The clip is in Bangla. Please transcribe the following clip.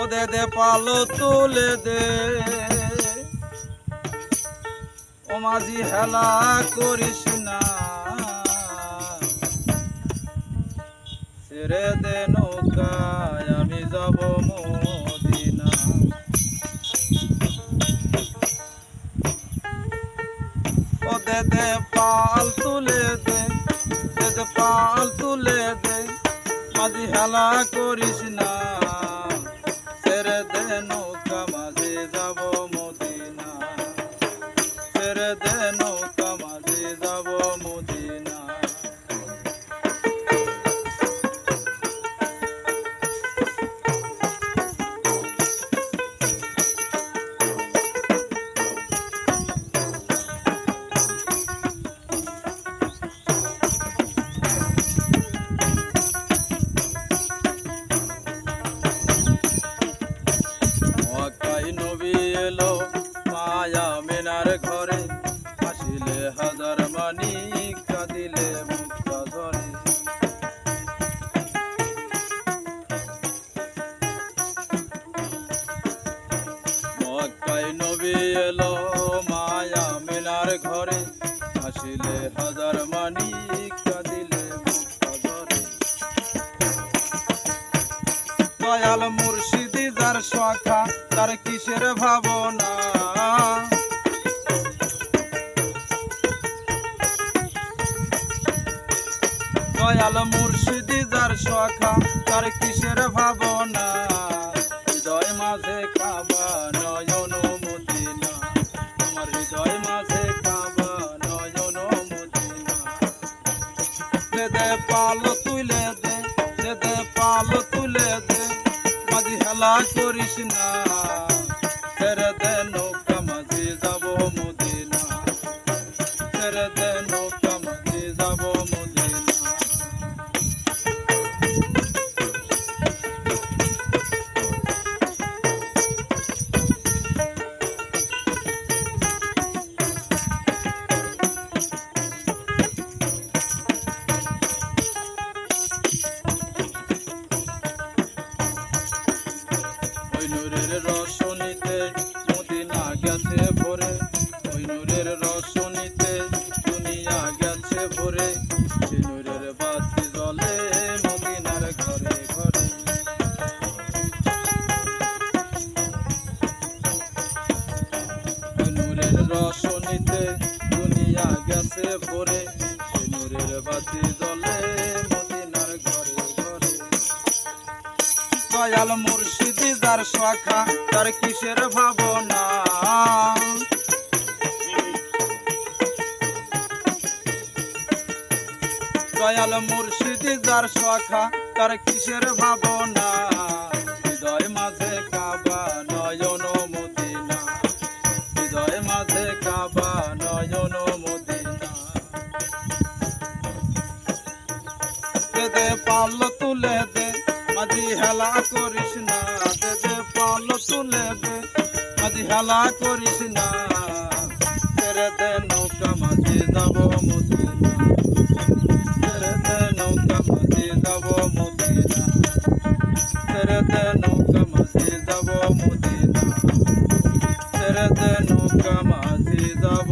ও দে দে পালো তুলে দে। ও মাঝি হেলা করিস না। ছেড়ে দে নৌকায়, আমি যাব মদিনা। ও দে দে পাল তুলে দে দে পাল তুলে দে। মাঝি হেলা করিস না। দয়াল মুর্শিদি যার শাখা তার কিসের ভাবনা? দয়াল মুর্শিদি যার শাখা তার কিসের ভাবনা? হৃদয় মাঝে কাবা নয়ন মদিনা। আমার হৃদয় মাঝে কাবা নয়ন মদিনা। দে পাল তুলে দে করিস না। ছেড়ে দে মদিনা গেছে ভরে, ওই নূরের রসনীতে দুনিয়া গেছে ভরে। সে নূরের বাতি জ্বলে মদিনার ঘরে ঘরে। নূরের রসনীতে দুনিয়া গেছে ভরে, সে নূরের বাতি জ্বলে দয়াল মুর্শিদি যার শাখা, তার কিসের ভাবনা? দয়াল মুর্শিদি যার তার কিসের ভাবনা? হৃদয় মাঝে কাবা, নয়ন মদিনা। হৃদয় মাঝে কাবা, নয়ন মদিনা। দে দে পাল তুলে দে মাঝি হেলা করিস না, দে দে পাল তুলে দে। মাঝি হেলা করিস না, তেরে দে নৌকা মাঝি যাব মদিনা। তেরে দে নৌকা মাঝি যাব মদিনা। তেরে দে নৌকা মাঝি যাব মদিনা। তেরে দে নৌকা মাঝি যাব